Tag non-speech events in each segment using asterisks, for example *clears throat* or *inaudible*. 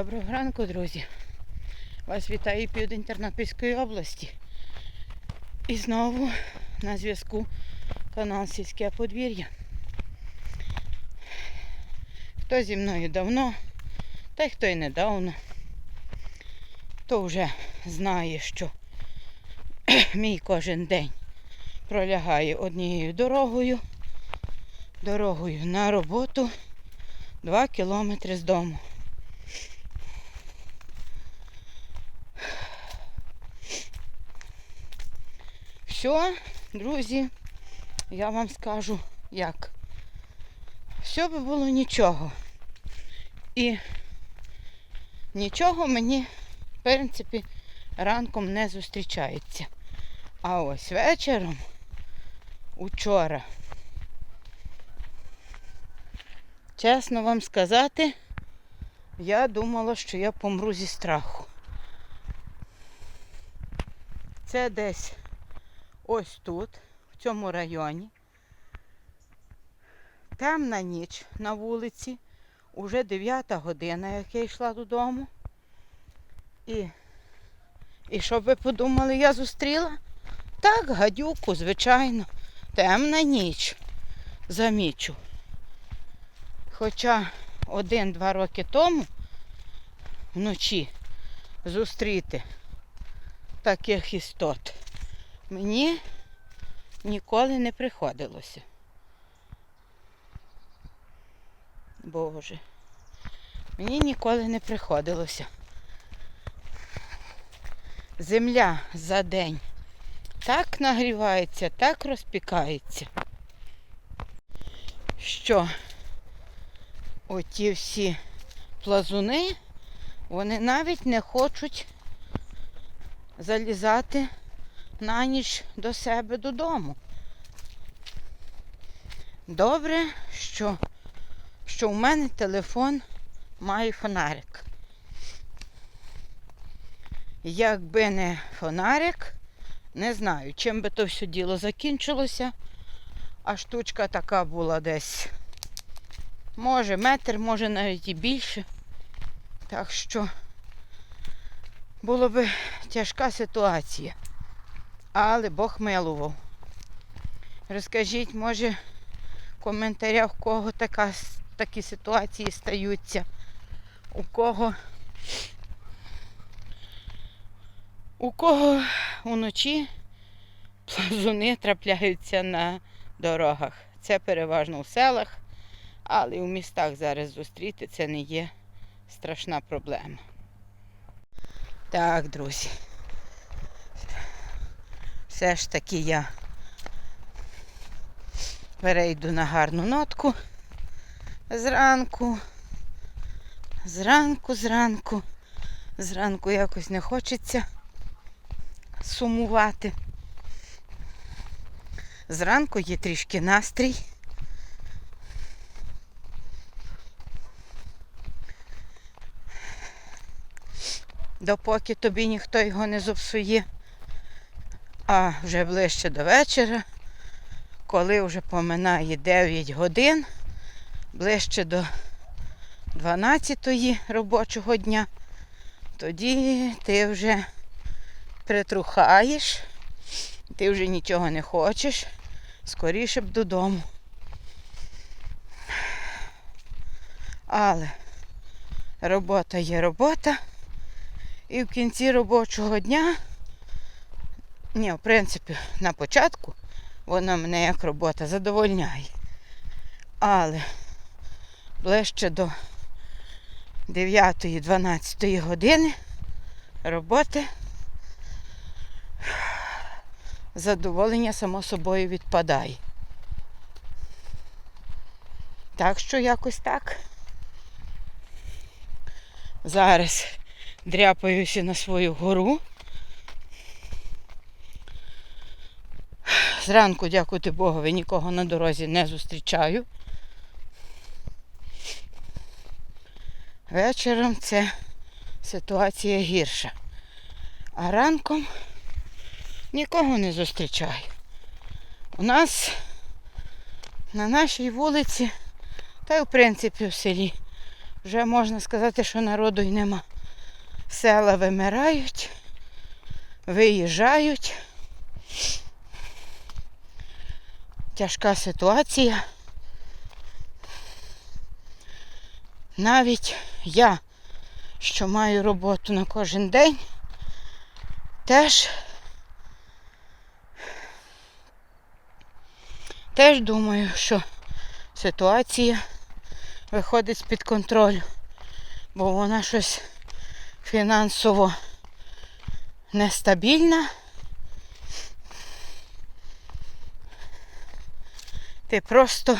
Доброго ранку, друзі. Вас вітає південь Тернопільської області. І знову на зв'язку канал Сільське подвір'я. Хто зі мною давно, та й хто й недавно, то вже знає, що *clears throat* мій кожен день пролягає однією дорогою, дорогою на роботу 2 кілометри з дому. Все, друзі, я вам скажу як. Все би було нічого. І нічого мені, в принципі, ранком не зустрічається. А ось вечором, учора, чесно вам сказати, я думала, що я помру зі страху. Це десь ось тут, в цьому районі. Темна ніч на вулиці, уже 9 година, як я йшла додому. І, і що ви подумали, я зустріла? Так, гадюку, звичайно. Темна ніч. Замічу. Хоча один-два роки тому вночі зустріти таких істот мені ніколи не приходилося. Боже. Мені ніколи не приходилося. Земля за день так нагрівається, так розпікається, що оті всі плазуни, вони навіть не хочуть залізати на ніч до себе додому. Добре, що, що в мене телефон має фонарик. Якби не фонарик, не знаю, чим би то все діло закінчилося. А штучка така була десь. Може метр, може навіть і більше. Так що було би тяжка ситуація. Але Бог милував. Розкажіть, може, в коментарях, у кого така, такі ситуації стаються, у кого у кого уночі плазуни трапляються на дорогах. Це переважно в селах, але в містах зараз зустріти це не є страшна проблема. Так, друзі. Все ж таки я перейду на гарну нотку зранку. Зранку, зранку, зранку якось не хочеться сумувати. Зранку є трішки настрій. Допоки тобі ніхто його не зіпсує. А вже ближче до вечора, коли вже поминає 9 годин, ближче до 12 робочого дня, тоді ти вже притрухаєш, ти вже нічого не хочеш, скоріше б додому. Але робота є робота, і в кінці робочого дня ні, в принципі, на початку вона мене як робота задовольняє. Але ближче до 9-12 години роботи задоволення само собою відпадає. Так що якось так. Зараз дряпаюся на свою гору. Зранку, дякувати Богові, нікого на дорозі не зустрічаю. Вечором це ситуація гірша. А ранком нікого не зустрічаю. У нас на нашій вулиці, та й в принципі в селі Вже можна сказати, що народу й нема. Села вимирають, виїжджають. Тяжка ситуація. Навіть я, що маю роботу на кожен день, теж, теж думаю, що ситуація виходить з-під контролю, бо вона щось фінансово нестабільна. Ти просто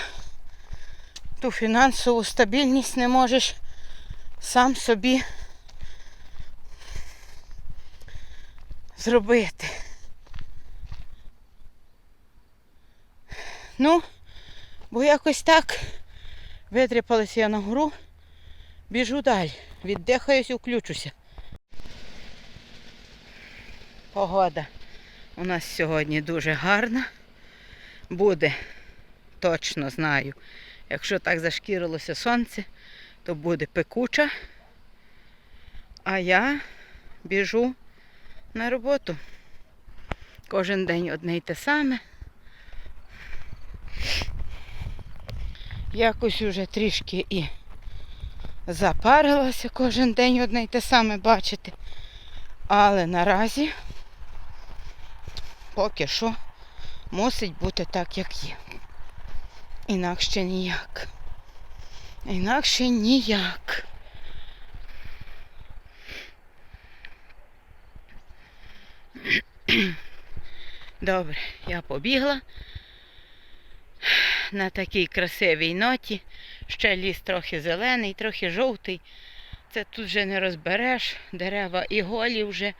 ту фінансову стабільність не можеш сам собі зробити. Ну, бо якось так витріпалася я на гору, біжу далі, віддихаюсь і включуся. Погода у нас сьогодні дуже гарна. Буде, точно знаю. Якщо так зашкірилося сонце, то буде пекуча. А я біжу на роботу. Кожен день одне й те саме. Якось уже трішки і запарилася кожен день одне й те саме бачити. Але наразі поки що мусить бути так, як є. Інакше ніяк. Інакше ніяк. Добре, я побігла на такій красивій ноті. Ще ліс трохи зелений, трохи жовтий. Це тут вже не розбереш. Дерева і голі вже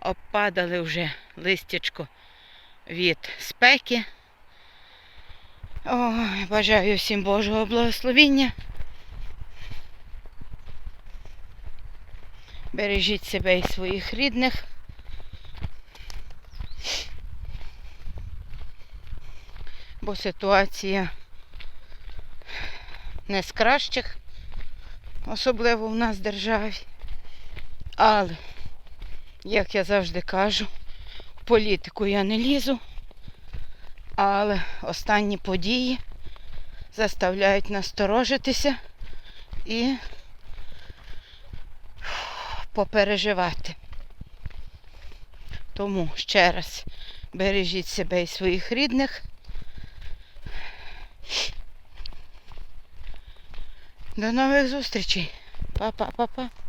обпадали вже листячко від спеки. Ой, бажаю всім Божого благословіння. Бережіть себе і своїх рідних. Бо ситуація не з кращих, особливо в нас в державі. Але, як я завжди кажу, в політику я не лізу. Але останні події заставляють насторожитися і попереживати. Тому ще раз бережіть себе і своїх рідних. До нових зустрічей. Па-па-па-па.